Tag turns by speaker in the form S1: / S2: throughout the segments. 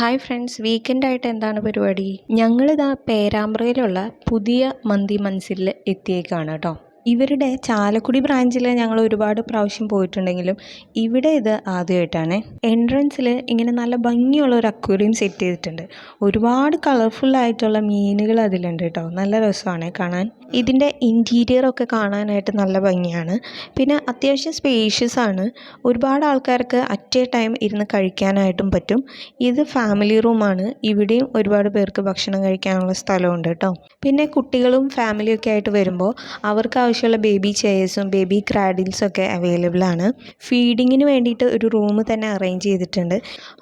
S1: Hi friends weekend ആയിട്ട് എന്താണ് പരിപാടി? ഞങ്ങളിതാ പേരാമ്പ്രയിലുള്ള പുതിയ മന്തി മൻസിലിൽ എത്തിയേക്കാണ് കേട്ടോ. ഇവരുടെ ചാലക്കുടി ബ്രാഞ്ചിൽ ഞങ്ങൾ ഒരുപാട് പ്രാവശ്യം പോയിട്ടുണ്ടെങ്കിലും ഇവിടെ ഇത് ആദ്യമായിട്ടാണ്. എൻട്രൻസിൽ ഇങ്ങനെ നല്ല ഭംഗിയുള്ള ഒരു അക്വേറിയം സെറ്റ് ചെയ്തിട്ടുണ്ട്. ഒരുപാട് കളർഫുള്ളായിട്ടുള്ള മീനുകൾ അതിലുണ്ട് കേട്ടോ. നല്ല രസമാണ് കാണാൻ. ഇതിന്റെ ഇന്റീരിയർ ഒക്കെ കാണാനായിട്ട് നല്ല ഭംഗിയാണ്. പിന്നെ അത്യാവശ്യം സ്പേഷ്യസ് ആണ്. ഒരുപാട് ആൾക്കാർക്ക് അറ്റ് എ ടൈം ഇരുന്ന് കഴിക്കാനായിട്ടും പറ്റും. ഇത് ഫാമിലി റൂമാണ് ഇവിടെയും ഒരുപാട് പേർക്ക് ഭക്ഷണം കഴിക്കാനുള്ള സ്ഥലമുണ്ട് കേട്ടോ. പിന്നെ കുട്ടികളും ഫാമിലിയൊക്കെ ആയിട്ട് വരുമ്പോൾ അവർക്ക് ആവശ്യമുള്ള ബേബി ചെയേഴ്സും ബേബി ക്രാഡിൽസും ഒക്കെ അവൈലബിൾ ആണ്. ഫീഡിങ്ങിന് വേണ്ടിയിട്ട് ഒരു റൂം തന്നെ അറേഞ്ച് ചെയ്തിട്ടുണ്ട്.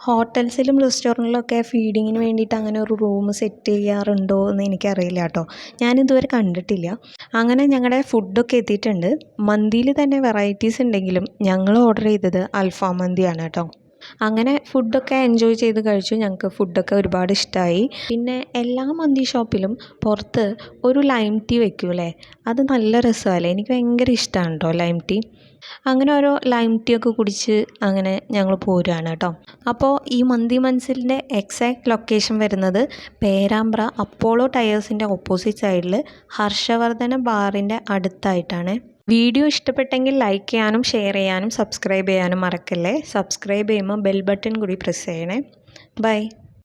S1: ഹോട്ടൽസിലും റെസ്റ്റോറന്റിലും ഒക്കെ ഫീഡിങ്ങിന് വേണ്ടിയിട്ട് അങ്ങനെ ഒരു റൂം സെറ്റ് ചെയ്യാറുണ്ടോ എന്ന് എനിക്കറിയില്ല കേട്ടോ. ഞാനിതുവരെ കണ്ടിട്ടില്ല. അങ്ങനെ ഞങ്ങളുടെ ഫുഡൊക്കെ എത്തിയിട്ടുണ്ട്. മന്തിയിൽ തന്നെ വെറൈറ്റീസ് ഉണ്ടെങ്കിലും ഞങ്ങൾ ഓർഡർ ചെയ്തത് അൽഫാം മന്തിയാണ് കേട്ടോ. അങ്ങനെ ഫുഡൊക്കെ എൻജോയ് ചെയ്ത് കഴിച്ചു. ഞങ്ങൾക്ക് ഫുഡൊക്കെ ഒരുപാട് ഇഷ്ടമായി പിന്നെ എല്ലാ മന്തി ഷോപ്പിലും പുറത്ത് ഒരു ലൈം ടീ വെക്കൂലേ? അത് നല്ല രസമല്ലേ എനിക്ക് ഭയങ്കര ഇഷ്ടമാണ് കേട്ടോ ലൈം ടീ അങ്ങനെ ഓരോ ലൈം ടീ ഒക്കെ കുടിച്ച് അങ്ങനെ ഞങ്ങൾ പോരുകയാണ് കേട്ടോ. അപ്പോൾ ഈ മന്തി മൻസിലിന്റെ എക്സാക്ട് ലൊക്കേഷൻ വരുന്നത് പേരാമ്പ്ര അപ്പോളോ ടയേഴ്സിന്റെ ഓപ്പോസിറ്റ് സൈഡിൽ ഹർഷവർദ്ധന ബാറിന്റെ അടുത്തായിട്ടാണ്. വീഡിയോ ഇഷ്ടപ്പെട്ടെങ്കിൽ ലൈക്ക് ചെയ്യാനും ഷെയർ ചെയ്യാനും സബ്സ്ക്രൈബ് ചെയ്യാനും മറക്കല്ലേ? സബ്സ്ക്രൈബ് ചെയ്യുമ്പോൾ ബെൽ ബട്ടൺ കൂടി പ്രസ് ചെയ്യണേ. ബൈ